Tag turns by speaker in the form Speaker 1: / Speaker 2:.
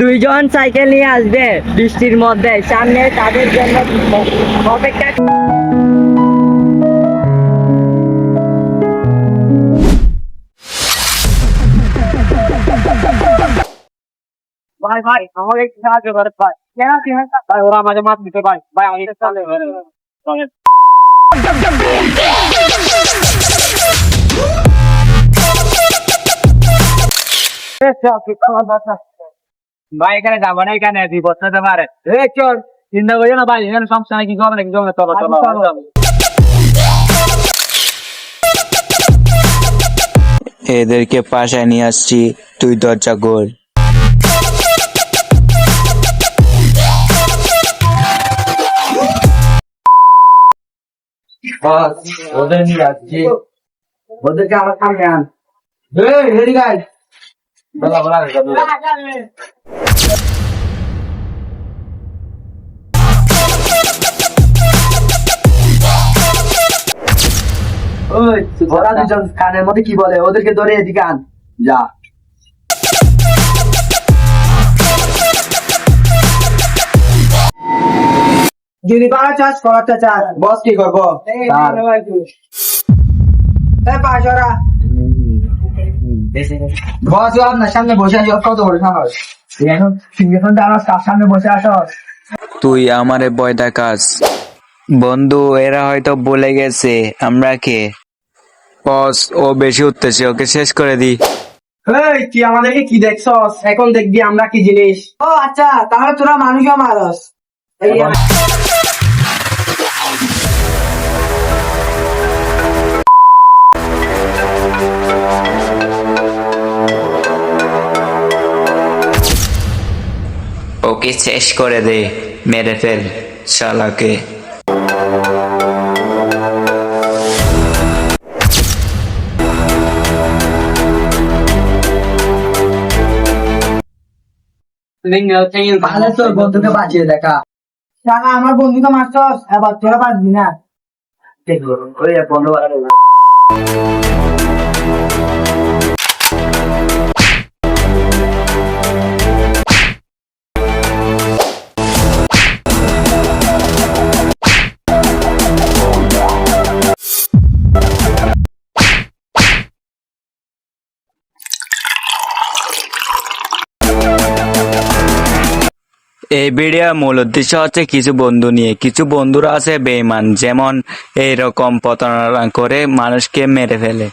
Speaker 1: দুইজন সাইকেল নিয়ে আসবে বৃষ্টির মধ্যে। সামনে তাদের জন্য অপেক্ষা
Speaker 2: ভাই ভাই একটু সাহায্য করে, ভাই। কেন ভাই, ওরা আমাকে মাছ দিতে ভাই ভাই, আমি ভাই এখানে যাব না এখানে বিপদ হতে পারে। এ চল। চিন্তা করিও না ভাই এখানে সমস্যা নাকি? চলো নাকি চলো চলো। চলো।
Speaker 3: এদেরকে পাশায় নিয়ে আসছি তুই দরজা গোল
Speaker 2: ওদের নিয়ে যাচ্ছি ওদেরকে আমার সামনে আন। এই বলা
Speaker 4: ওই ওরা দুজন কানের মধ্যে কি বলে ওদেরকে ধরে এদিকে আন যা যদি বারো চাষ করাতে চাস বস কি করব বস আপনার সামনে বসে আছি কত বড় সাহস? এখন দাঁড়াস তার সামনে বসে আসস
Speaker 3: তুই আমারে ভয় দেখাস। বন্ধু এরা হয়তো বলে গেছে আমরা কে? বস ও বেশি উঠতেছে ওকে শেষ করে দি।
Speaker 4: এই তুই আমাদেরকে কি দেখছস? এখন দেখবি আমরা কি জিনিস। ও আচ্ছা তাহলে তোরা মানুষও মারস।
Speaker 3: ওকে শেষ করে দে মেরে ফেল শালাকে।
Speaker 4: তাহলে তোর বন্ধুকে বাঁচিয়ে দেখা টাকা আমার বন্ধুকে মারছস এবার তোরা বাঁচবি না। দেখো ওই বন্ধু
Speaker 3: এই ভিডিও মূল উদ্দেশ্য হচ্ছে কিছু বন্ধু নিয়ে। কিছু বন্ধুরা আছে বেইমান যেমন এইরকম প্রতারণা করে মানুষকে মেরে ফেলে।